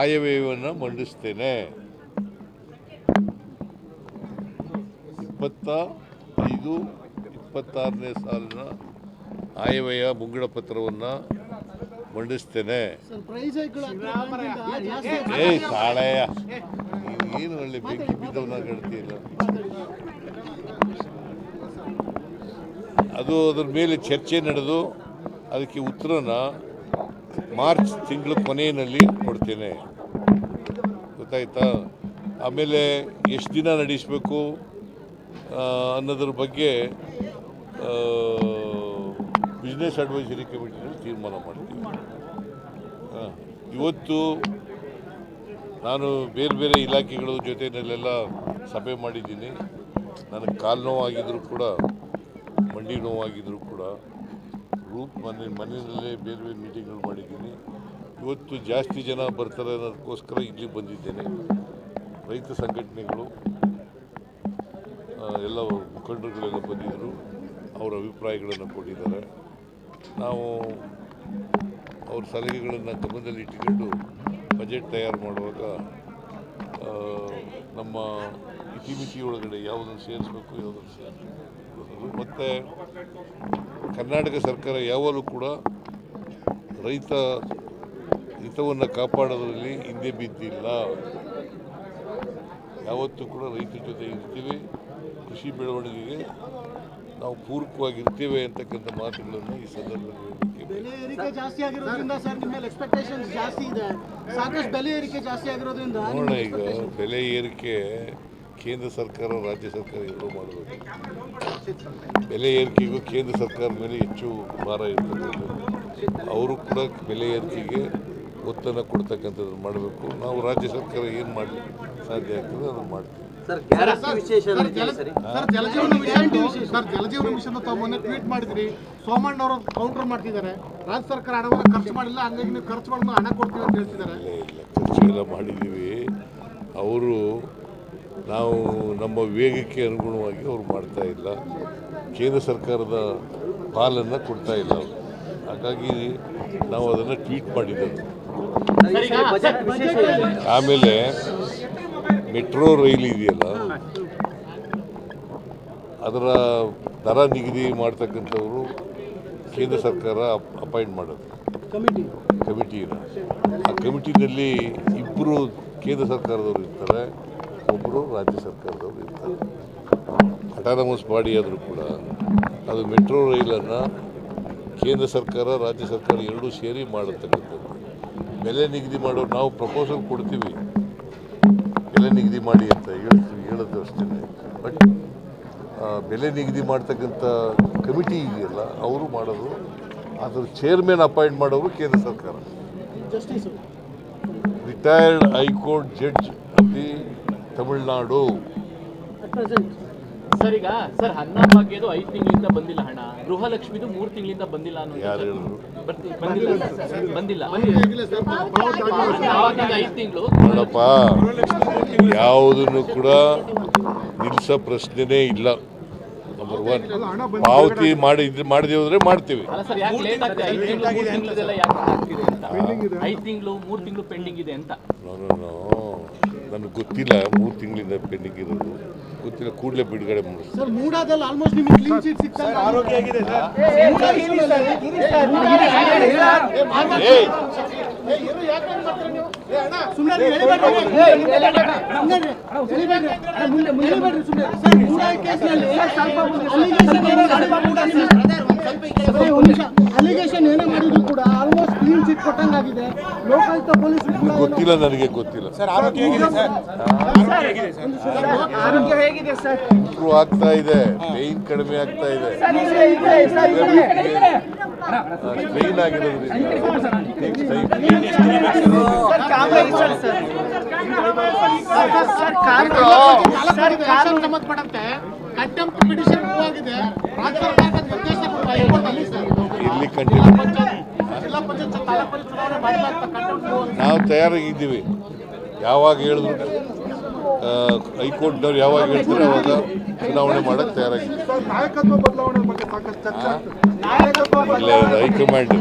ಆಯವ್ಯಯವನ್ನು ಮಂಡಿಸ್ತೇನೆ. ಇಪ್ಪತ್ತ ಐದು, ಇಪ್ಪತ್ತಾರನೇ ಸಾಲಿನ ಆಯವ್ಯಯ ಮುಂಗಡ ಪತ್ರವನ್ನು ಮಂಡಿಸ್ತೇನೆ. ಏ ತಾಳೆಯ ಏನು ಒಳ್ಳೆ ಬೆಂಕಿ ಬಿದ್ದವನ್ನ ಗಡ್ತಿಲ್ಲ ಅದು ಅದ್ರ ಮೇಲೆ ಚರ್ಚೆ ನಡೆದು ಅದಕ್ಕೆ ಉತ್ತರನ ಮಾರ್ಚ್ ತಿಂಗಳ ಕೊನೆಯಲ್ಲಿ ಕೊಡ್ತೇನೆ. ಗೊತ್ತಾಯ್ತಾ? ಆಮೇಲೆ ಎಷ್ಟು ದಿನ ನಡೆಸಬೇಕು ಅನ್ನೋದ್ರ ಬಗ್ಗೆ ಬಿಸ್ನೆಸ್ ಅಡ್ವೈಸರಿ ಕಮಿಟಿನಲ್ಲಿ ತೀರ್ಮಾನ ಮಾಡ್ತೀವಿ. ಇವತ್ತು ನಾನು ಬೇರೆ ಬೇರೆ ಇಲಾಖೆಗಳ ಜೊತೆಯಲ್ಲೆಲ್ಲ ಸಭೆ ಮಾಡಿದ್ದೀನಿ. ನನಗೆ ಕಾಲು ನೋವಾಗಿದ್ದರೂ ಕೂಡ, ಮಂಡಿ ನೋವಾಗಿದ್ದರೂ ಕೂಡ. ರೂಟ್ ಮನೆ, ಮನೆಯಲ್ಲೇ ಬೇರೆ ಬೇರೆ ಮೀಟಿಂಗ್ಗಳು ಮಾಡಿದ್ದೀನಿ. ಇವತ್ತು ಜಾಸ್ತಿ ಜನ ಬರ್ತಾರೆ ಅನ್ನೋದಕ್ಕೋಸ್ಕರ ಇಲ್ಲಿ ಬಂದಿದ್ದೇನೆ. ರೈತ ಸಂಘಟನೆಗಳು ಎಲ್ಲ ಮುಖಂಡರುಗಳೆಲ್ಲ ಬಂದಿದ್ದರು ಅವರ ಅಭಿಪ್ರಾಯಗಳನ್ನು ಕೊಟ್ಟಿದ್ದಾರೆ. ನಾವು ಅವ್ರ ಸಲಹೆಗಳನ್ನು ಗಮನದಲ್ಲಿ ಇಟ್ಟುಕೊಂಡು ಬಜೆಟ್ ತಯಾರು ಮಾಡುವಾಗ ನಮ್ಮ ಇತಿಮಿತಿ ಒಳಗಡೆ ಯಾವುದನ್ನು ಸೇರಿಸಬೇಕು ಯಾವುದನ್ನು ಸೇರಿಸಬೇಕು. ಮತ್ತು ಕರ್ನಾಟಕ ಸರ್ಕಾರ ಯಾವಾಗಲೂ ಕೂಡ ರೈತ ಹಿತವನ್ನು ಕಾಪಾಡೋದರಲ್ಲಿ ಹಿಂದೆ ಬಿದ್ದಿಲ್ಲ. ಯಾವತ್ತೂ ಕೂಡ ರೈತರ ಜೊತೆ ಇರ್ತೀವಿ. ಕೃಷಿ ಬೆಳವಣಿಗೆಗೆ ನಾವು ಪೂರಕವಾಗಿರ್ತೀವಿ ಅಂತಕ್ಕಂಥ ಮಾತುಗಳನ್ನು ಈ ಸಂದರ್ಭದಲ್ಲಿ ಬೆಲೆ ಏರಿಕೆ ಜಾಸ್ತಿ ಆಗಿರೋದ್ರಿಂದ ಸರ್ ನಿಮ್ಮ ಮೇಲೆ ಎಕ್ಸ್ಪೆಕ್ಟೇಷನ್ಸ್ ಜಾಸ್ತಿ ಇದೆ. ಸಾಕಷ್ಟು ಬೆಲೆ ಏರಿಕೆ ಜಾಸ್ತಿ ಆಗಿರೋದ್ರಿಂದ ನೋಡೋಣ ಈಗ ಬೆಲೆ ಏರಿಕೆ ಕೇಂದ್ರ ಸರ್ಕಾರ ರಾಜ್ಯ ಸರ್ಕಾರ ಎರಡೂ ಮಾಡಬೇಕು ಬೆಲೆ ಏರಿಕೆಗೂ ಕೇಂದ್ರ ಸರ್ಕಾರ ಮೇಲೆ ಹೆಚ್ಚು ಭಾರ ಇರ್ತಕ್ಕಂಥದ್ದು ಅವರು ಕೂಡ ಬೆಲೆ ಏರಿಕೆಗೆ ಒತ್ತನ್ನು ಕೊಡ್ತಕ್ಕಂಥದ್ದು ಮಾಡಬೇಕು. ನಾವು ರಾಜ್ಯ ಸರ್ಕಾರ ಏನು ಮಾಡಲಿ ಸಾಧ್ಯ ಆಗ್ತದೆ ಅದನ್ನು ಮಾಡ್ತೀವಿ. ಸರ್ ಗ್ಯಾರಂಟಿ ವಿಶೇಷ ಇದೆಯಾ sir? Jal Jeevan mission sir Jal Jeevan mission ತಾವು ಮೊನ್ನೆ ಟ್ವೀಟ್ ಮಾಡಿದ್ರಿ. ಸೋಮಣ್ಣ ಅವರು ಕೌಂಟರ್ ಮಾಡ್ತಿದ್ದಾರೆ. ರಾಜ್ಯ ಸರ್ಕಾರ ಹಣವನ್ನು ಖರ್ಚು ಮಾಡಿಲ್ಲ ಹಂಗಾಗಿ ನೀವು ಖರ್ಚು ಮಾಡಿದ ಹಣ ಕೊಡ್ತೀವಿ ಅಂತ ಹೇಳ್ತಿದ್ದಾರೆ. ಖರ್ಚು ಎಲ್ಲ ಮಾಡಿದ್ದೀವಿ. ಅವರು ನಾವು ನಮ್ಮ ವೇಗಕ್ಕೆ ಅನುಗುಣವಾಗಿ ಅವರು ಮಾಡ್ತಾ ಇಲ್ಲ. ಕೇಂದ್ರ ಸರ್ಕಾರದ ಪಾಲನ್ನು ಕೊಡ್ತಾ ಇಲ್ಲ ಅವರು. ಹಾಗಾಗಿ ನಾವು ಅದನ್ನು ಟ್ವೀಟ್ ಮಾಡಿದ್ದೆವು. ಆಮೇಲೆ ಮೆಟ್ರೋ ರೈಲ್ ಇದೆಯಲ್ಲ, ಅದರ ದರ ನಿಗದಿ ಮಾಡ್ತಕ್ಕಂಥವರು ಕೇಂದ್ರ ಸರ್ಕಾರ ಅಪಾಯಿಂಟ್ ಮಾಡೋದು. ಕಮಿಟಿ. ಕಮಿಟಿನ. ಆ ಕಮಿಟಿನಲ್ಲಿ ಇಬ್ಬರು ಕೇಂದ್ರ ಸರ್ಕಾರದವರು ಇರ್ತಾರೆ. ಒಬ್ಬರು ರಾಜ್ಯ ಸರ್ಕಾರದವರು ಇರ್ತಾರೆ. ಅಟಾನಮಸ್ ಬಾಡಿ ಆದರೂ ಕೂಡ ಅದು ಮೆಟ್ರೋ ರೈಲನ್ನು ಕೇಂದ್ರ ಸರ್ಕಾರ ರಾಜ್ಯ ಸರ್ಕಾರ ಎರಡೂ ಸೇರಿ ಮಾಡತಕ್ಕಂಥದ್ದು ಬೆಲೆ ನಿಗದಿ ಮಾಡೋ ನಾವು ಪ್ರಪೋಸಲ್ ಕೊಡ್ತೀವಿ. ಬೆಲೆ ನಿಗದಿ ಮಾಡಿ ಅಂತ ಹೇಳ್ತೀವಿ ಹೇಳೋದು ಅಷ್ಟೇ ಬಟ್ ಬೆಲೆ ನಿಗದಿ ಮಾಡ್ತಕ್ಕಂಥ ಕಮಿಟಿ ಇದೆಯಲ್ಲ ಅವರು ಮಾಡೋದು. ಅದ್ರ ಚೇರ್ಮನ್ ಅಪಾಯಿಂಟ್ ಮಾಡೋರು ಕೇಂದ್ರ ಸರ್ಕಾರ. ರಿಟೈರ್ಡ್ ಹೈಕೋರ್ಟ್ ಜಡ್ಜ್ ಅಲ್ಲಿ ದಿ ತಮಿಳುನಾಡು. ಸರ್ ಈಗ ಸರ್ ಅನ್ನ ಭಾಗ್ಯದು ಐದು ತಿಂಗಳಿಂದ ಬಂದಿಲ್ಲ ಹಣ. ಗೃಹಲಕ್ಷ್ಮಿದು ಮೂರು ತಿಂಗಳಿಂದ ಬಂದಿಲ್ಲ ಅನ್ನೋ ಯಾರು ಹೇಳಿದ್ರು ಬರ್ತಿ- ಬಂದಿಲ್ಲ ಸರ್, ಬಂದಿಲ್ಲ ಐದು ತಿಂಗಳು. ನೋಡಪ್ಪ ಯಾವುದನ್ನು ಕೂಡ ನಿಲ್ಸ ಪ್ರಶ್ನೆನೇ ಇಲ್ಲ. ನಂಬರ್ ಒನ್ ಪಾವತಿ ಮಾಡಿ ಮಾಡಿದೆ ಹೋದ್ರೆ ಮಾಡ್ತೀವಿ. ಅಲ್ಲ ಸರ್ ಯಾಕೆ ಲೇಟ್ ಆಗ್ತದೆ ಐದು ತಿಂಗಳು ಮೂರು ತಿಂಗಳದೆಲ್ಲ ಯಾಕೆ ಆಗ್ತಿದೆ ಅಂತ? ಐದು ತಿಂಗಳು ಮೂರು ತಿಂಗಳು ಪೆಂಡಿಂಗ್ ಇದೆ ಅಂತ. ನಾನು ನನಗೆ ಗೊತ್ತಿಲ್ಲ ಮೂರು ತಿಂಗಳಿಂದ ಪೆಂಡಿಂಗ್ ಇರೋದು ಗೊತ್ತಿಲ್ಲ ಕೂಡಲೇ ಬಿಡುಗಡೆ ಮಾಡಿಸ್ತೀನಿ ಸರ್ ಆರೋಗ್ಯ ಸರ್ ಅಲಿಗೇಷನ್ ಏನೋ ಮಾಡಿದ್ರು ಕೂಡ ಆಲ್ಮೋಸ್ಟ್ ಕ್ಲೀನ್ ಚಿಟ್ ಕೊಟ್ಟಂಗಾಗಿದೆ ಲೋಕಾಯುಕ್ತ ಪೊಲೀಸ್ ಗೊತ್ತಿಲ್ಲ ನನಗೆ ಗೊತ್ತಿಲ್ಲ ಸರ್ ಆರೋಗ್ಯ ಹೇಗಿದೆ ಸರ್ ಇಂಪ್ರೂವ್ ಆಗ್ತಾ ಇದೆ ಪೇಯ್ನ್ ಕಡಿಮೆ ಆಗ್ತಾ ಇದೆ ಸ್ಟ್ರೈನ್ ಆಗಿರೋದ್ರಿಂದ ಎಲೆಕ್ಷನ್ ಸಂಬಂಧಪಟ್ಟಂತೆ ಕಂಟೆಂಪ್ಟ್ ಪಿಟಿಷನ್ ಆಗಿದೆ ರಾಜ್ಯ ಸರ್ಕಾರದ ಮೂವ್ ಕಂಟಿನ್ಯೂ ನಾವು ತಯಾರಾಗಿದ್ದೀವಿ. ಯಾವಾಗ ಹೇಳಿದ್ರು ಹೈಕೋರ್ಟ್ ಹೈಕೋರ್ಟ್ನವ್ರು ಯಾವಾಗ ಹೇಳ್ತಾರೆ, ಅವಾಗ ಚುನಾವಣೆ ಮಾಡಕ್ಕೆ ಇಲ್ಲ ಹೈಕಮಾಂಡ್